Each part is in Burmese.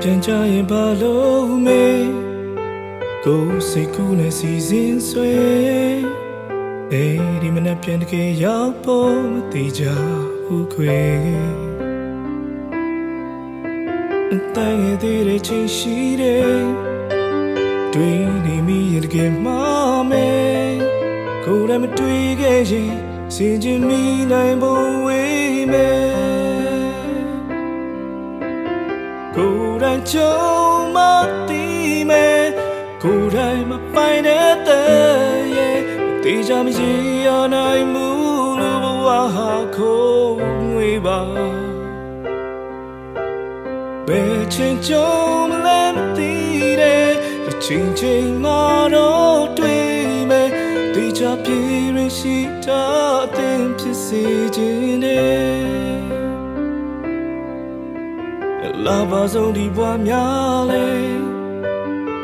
နဲ့ပြန်ကြရင်ဘာလို့မေကိုယ်စိတ်ကူးနဲ့စီစဉ်ဆွဲအေးဒီမနဲ့ပြန်တကယ်ရောက်ဖို့မတိကြဘူးခွေအတိုင်းရသေးတဲ့ချိန်ရှိတယ်တွေ့နေမိရင်တကယ်မှမဲကိုယ်လည်းမတွေ့ခဲ့ရင်စင်ချင်မိနိုင်ဖို့ဝေးမဲကိုယ် တိုင်ကြုံမသိမဲ့ကိုယ်တိုင်မပိုင်တဲ့တဲ့ရဲ့မတေချာမရရနိုင်မှုလို့ဘဝဟာခုံငွေပါဘယ်ချင်းကြုံမလဲမသိတဲ့ချင်းချင်းမတော့တွေ့မဲ့တေချာပြေရရှိတာအသင်ဖြစ်စေခြင်းနဲ့ လာပါဆုံးဒီဘွားများလဲ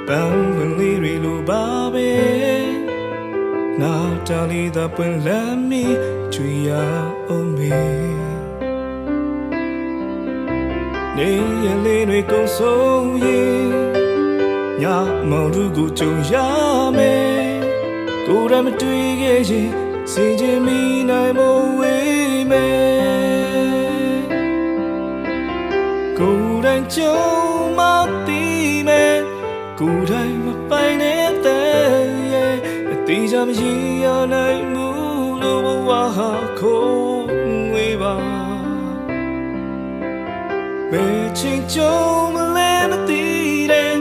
ပန်းဝင်လေးတွေလိုပါပဲနောက်တလီသာပွင့်လမ်းမီချွေရအောင်မေနေရလေးတွေကုန်ဆုံးရင်ညမောင်တို့ကိုကြုံရမယ်ကိုယ်တိုင်မတွေ့ခဲ့ရင်စင်ကြင်မိနိုင်မဝေးမယ် ကိုယ်တိုင်ကြုံမသိမဲ့ကိုယ်တိုင်မပိုင်တဲ့ရဲ့အသေးချာမရရနိုင်မှုလို့ဘဝဟာခုံငွေပါဘယ်ချင်းကြုံမလဲမသိတဲ့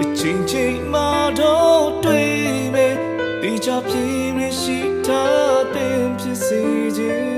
အချင်းချင်းမတော့တွေ့မဲ့တေချာပြေရရှိတာတဲ့ဖြစ်စေခြင်း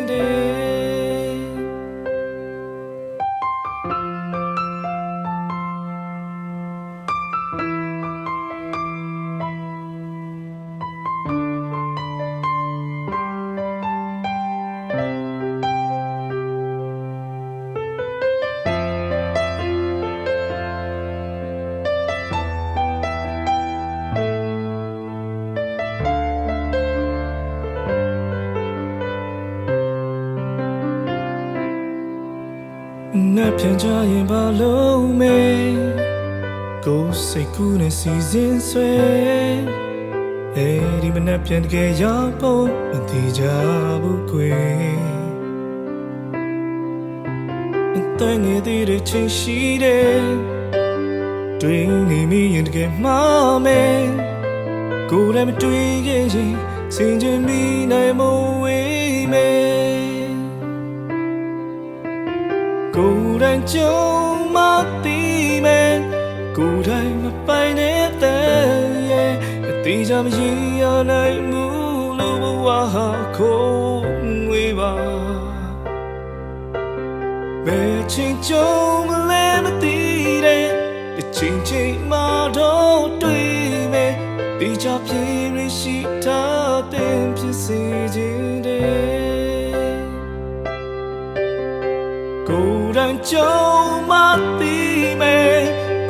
တဲ့နဲ့ပြန်ကြရင်ဘာလို့မဲကိုယ်စိတ်ကူးနဲ့စီစဉ်ဆွဲအဲဒီမနဲ့ပြန်တကယ်ရောက်ဖို့မတိကြဘူးကွယ်အတိုင်းငယ်သေးတဲ့ချိန်ရှိတယ်တွေ့နေမိရင်တကယ်မှားမယ်ကိုယ်လည်းမတွေ့ခဲ့ရင်စင်ကြင်မိနိုင်မ ကိုယ်တိုင်ကြုံမသိမဲ့ကိုယ်တိုင်မပိုင်တဲ့ရဲ့အသေးချာမရရနိုင်မှုလို့ဘဝဟာခုံငွေပါဘယ်ချင်းကြုံမလဲမသိတဲ့အချင်းချင်းမတော့တွေ့မဲ့တေချာပြေ ကိုယ်တိုင်ကြုံမသိမဲ့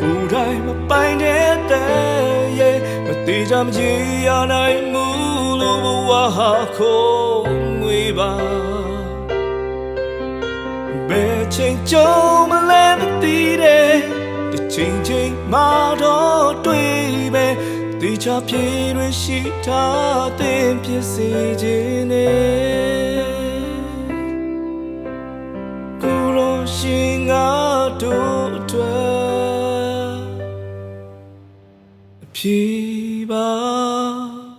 ကိုယ်တိုင်မပိုင်တဲ့တဲ့ရဲ့မသေးချာမကြည်ရနိုင်မှုလို့ဘဝဟာခုံငွေပါဘယ်ချိန်ကြုံမလဲမသိတဲ့တစ်ချိန်ချိန်မတော့တွေ့မဲ့တေချာပြေရရှိတာတဲ့ဖြစ်စေခြင်းနဲ့ အတွက်အပြေပါ